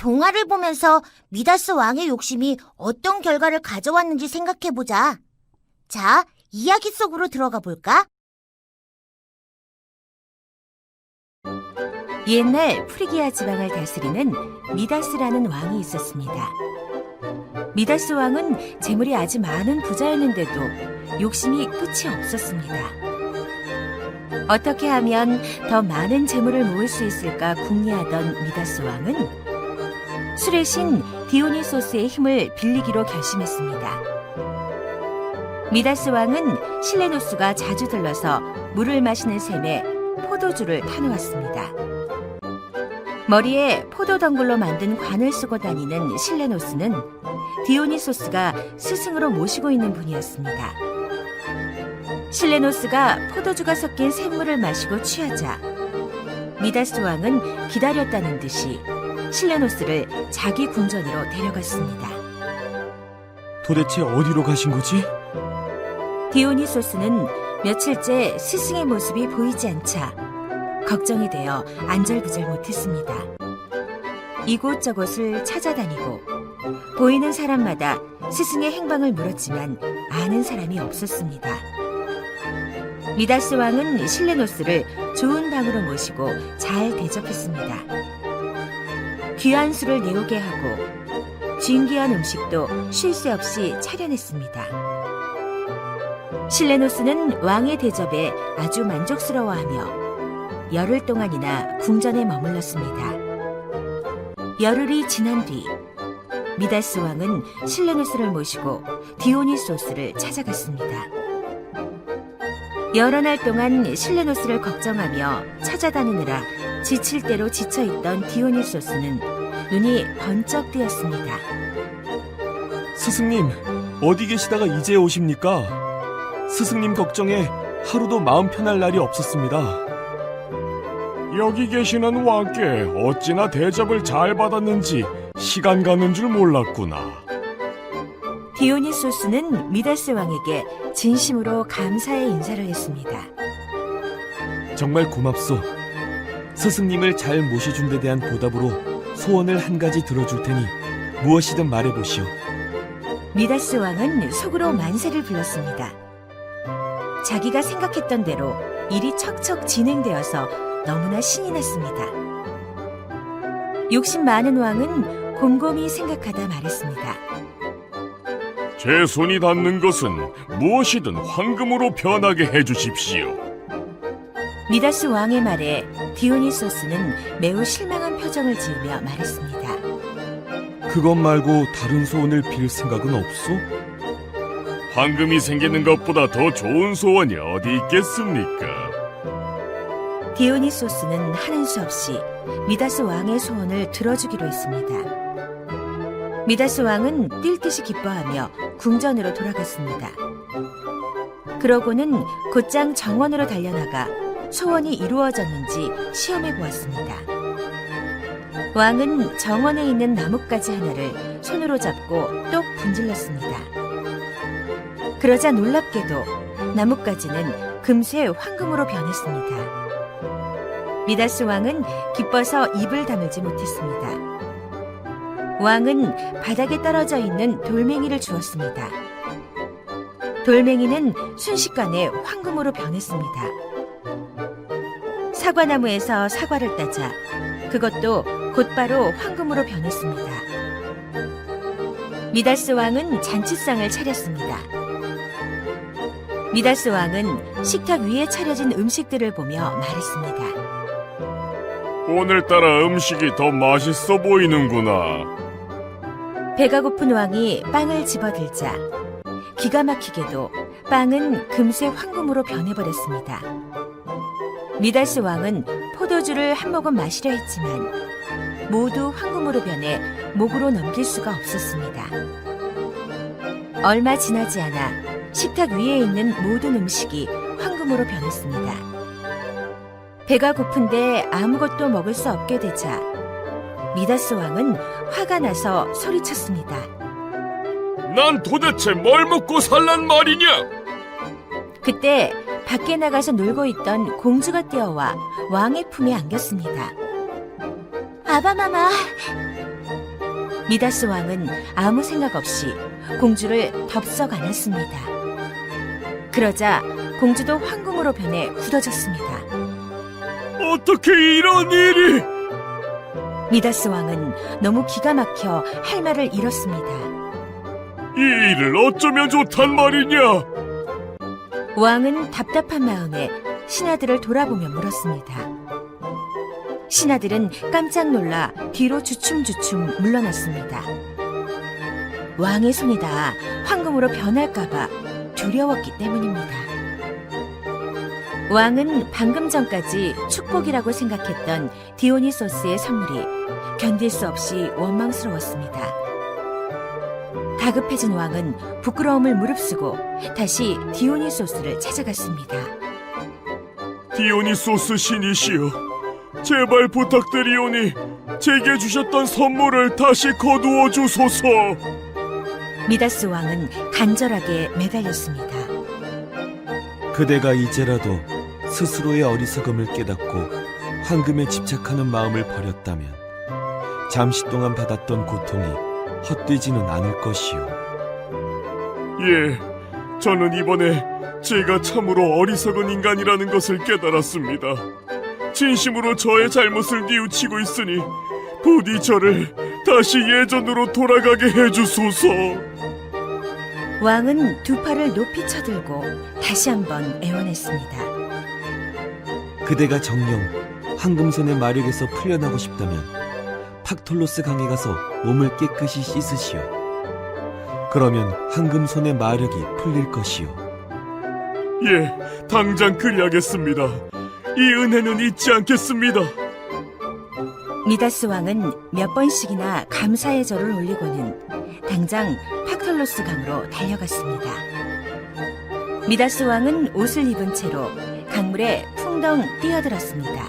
동화를 보면서 미다스 왕의 욕심이 어떤 결과를 가져왔는지 생각해보자. 자, 이야기 속으로 들어가 볼까? 옛날 프리기아 지방을 다스리는 미다스라는 왕이 있었습니다. 미다스 왕은 재물이 아주 많은 부자였는데도 욕심이 끝이 없었습니다. 어떻게 하면 더 많은 재물을 모을 수 있을까 궁리하던 미다스 왕은 술의 신 디오니소스의 힘을 빌리기로 결심했습니다. 미다스 왕은 실레노스가 자주 들러서 물을 마시는 셈에 포도주를 타놓았습니다. 머리에 포도 덩굴로 만든 관을 쓰고 다니는 실레노스는 디오니소스가 스승으로 모시고 있는 분이었습니다. 실레노스가 포도주가 섞인 샘물을 마시고 취하자 미다스 왕은 기다렸다는 듯이 실레노스를 자기 궁전으로 데려갔습니다. 도대체 어디로 가신 거지? 디오니소스는 며칠째 스승의 모습이 보이지 않자 걱정이 되어 안절부절 못했습니다. 이곳저곳을 찾아다니고 보이는 사람마다 스승의 행방을 물었지만 아는 사람이 없었습니다. 미다스 왕은 실레노스를 좋은 방으로 모시고 잘 대접했습니다. 귀한 술을 내오게 하고 진귀한 음식도 쉴 새 없이 차려냈습니다. 실레노스는 왕의 대접에 아주 만족스러워하며 열흘 동안이나 궁전에 머물렀습니다. 열흘이 지난 뒤 미다스 왕은 실레노스를 모시고 디오니소스를 찾아갔습니다. 여러 날 동안 실레노스를 걱정하며 찾아다니느라 지칠 대로 지쳐있던 디오니소스는 눈이 번쩍 뜨였습니다. 스승님, 어디 계시다가 이제 오십니까? 스승님 걱정에 하루도 마음 편할 날이 없었습니다. 여기 계시는 왕께 어찌나 대접을 잘 받았는지 시간 가는 줄 몰랐구나. 디오니소스는 미다스 왕에게 진심으로 감사의 인사를 했습니다. 정말 고맙소. 스승님을 잘 모셔준 데 대한 보답으로 소원을 한 가지 들어줄 테니 무엇이든 말해보시오. 미다스 왕은 속으로 만세를 불렀습니다. 자기가 생각했던 대로 일이 척척 진행되어서 너무나 신이 났습니다. 욕심 많은 왕은 곰곰이 생각하다 말했습니다. 제 손이 닿는 것은 무엇이든 황금으로 변하게 해주십시오. 미다스 왕의 말에 디오니소스는 매우 실망한 표정을 지으며 말했습니다. 그것 말고 다른 소원을 빌 생각은 없소? 황금이 생기는 것보다 더 좋은 소원이 어디 있겠습니까? 디오니소스는 하는 수 없이 미다스 왕의 소원을 들어주기로 했습니다. 미다스 왕은 뛸 듯이 기뻐하며 궁전으로 돌아갔습니다. 그러고는 곧장 정원으로 달려나가 소원이 이루어졌는지 시험해 보았습니다. 왕은 정원에 있는 나뭇가지 하나를 손으로 잡고 똑 분질렀습니다. 그러자 놀랍게도 나뭇가지는 금세 황금으로 변했습니다. 미다스 왕은 기뻐서 입을 다물지 못했습니다. 왕은 바닥에 떨어져 있는 돌멩이를 주었습니다. 돌멩이는 순식간에 황금으로 변했습니다. 사과나무에서 사과를 따자 그것도 곧바로 황금으로 변했습니다. 미다스 왕은 잔치상을 차렸습니다. 미다스 왕은 식탁 위에 차려진 음식들을 보며 말했습니다. 오늘따라 음식이 더 맛있어 보이는구나. 배가 고픈 왕이 빵을 집어들자 기가 막히게도 빵은 금세 황금으로 변해버렸습니다. 미다스 왕은 포도주를 한 모금 마시려 했지만 모두 황금으로 변해 목으로 넘길 수가 없었습니다. 얼마 지나지 않아 식탁 위에 있는 모든 음식이 황금으로 변했습니다. 배가 고픈데 아무것도 먹을 수 없게 되자 미다스 왕은 화가 나서 소리쳤습니다. 난 도대체 뭘 먹고 살란 말이냐? 그때 밖에 나가서 놀고 있던 공주가 뛰어와 왕의 품에 안겼습니다. 아바마마, 미다스 왕은 아무 생각 없이 공주를 덥석 안았습니다. 그러자 공주도 황금으로 변해 굳어졌습니다. 어떻게 이런 일이? 미다스 왕은 너무 기가 막혀 할 말을 잃었습니다. 이 일을 어쩌면 좋단 말이냐? 왕은 답답한 마음에 신하들을 돌아보며 물었습니다. 신하들은 깜짝 놀라 뒤로 주춤주춤 물러났습니다. 왕의 손이 다 황금으로 변할까봐 두려웠기 때문입니다. 왕은 방금 전까지 축복이라고 생각했던 디오니소스의 선물이 견딜 수 없이 원망스러웠습니다. 다급해진 왕은 부끄러움을 무릅쓰고 다시 디오니소스를 찾아갔습니다. 디오니소스 신이시여, 제발 부탁드리오니 제게 주셨던 선물을 다시 거두어 주소서. 미다스 왕은 간절하게 매달렸습니다. 그대가 이제라도 스스로의 어리석음을 깨닫고 황금에 집착하는 마음을 버렸다면 잠시 동안 받았던 고통이 헛되지는 않을 것이오. 예, 저는 이번에 제가 참으로 어리석은 인간이라는 것을 깨달았습니다. 진심으로 저의 잘못을 뉘우치고 있으니 부디 저를 다시 예전으로 돌아가게 해주소서. 왕은 두 팔을 높이 쳐들고 다시 한번 애원했습니다. 그대가 정령 황금손의 마력에서 풀려나고 싶다면 팍톨로스 강에 가서 몸을 깨끗이 씻으시오. 그러면 황금손의 마력이 풀릴 것이오. 예, 당장 그리하겠습니다. 이 은혜는 잊지 않겠습니다. 미다스 왕은 몇 번씩이나 감사의 절을 올리고는 당장 팍톨로스 강으로 달려갔습니다. 미다스 왕은 옷을 입은 채로 강물에 풍덩 뛰어들었습니다.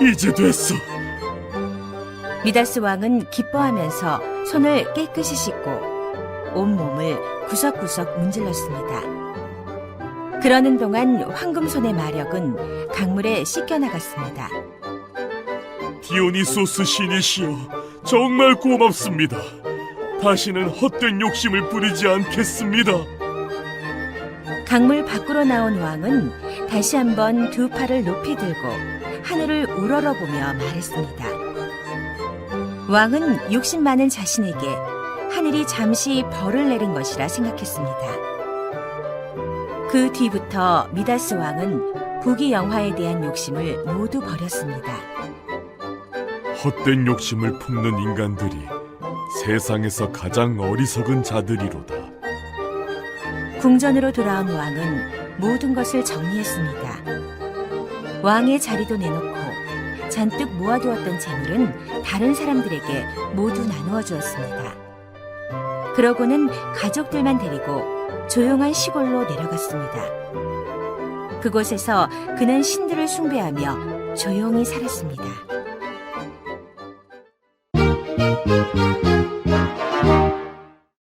이제 됐어. 미다스 왕은 기뻐하면서 손을 깨끗이 씻고 온몸을 구석구석 문질렀습니다. 그러는 동안 황금손의 마력은 강물에 씻겨 나갔습니다. 디오니소스 신이시여, 정말 고맙습니다. 다시는 헛된 욕심을 부리지 않겠습니다. 강물 밖으로 나온 왕은 다시 한번 두 팔을 높이 들고 하늘을 우러러보며 말했습니다. 왕은 욕심 많은 자신에게 하늘이 잠시 벌을 내린 것이라 생각했습니다. 그 뒤부터 미다스 왕은 부귀 영화에 대한 욕심을 모두 버렸습니다. 헛된 욕심을 품는 인간들이 세상에서 가장 어리석은 자들이로다. 궁전으로 돌아온 왕은 모든 것을 정리했습니다. 왕의 자리도 내놓고 잔뜩 모아두었던 재물은 다른 사람들에게 모두 나누어 주었습니다. 그러고는 가족들만 데리고 조용한 시골로 내려갔습니다. 그곳에서 그는 신들을 숭배하며 조용히 살았습니다.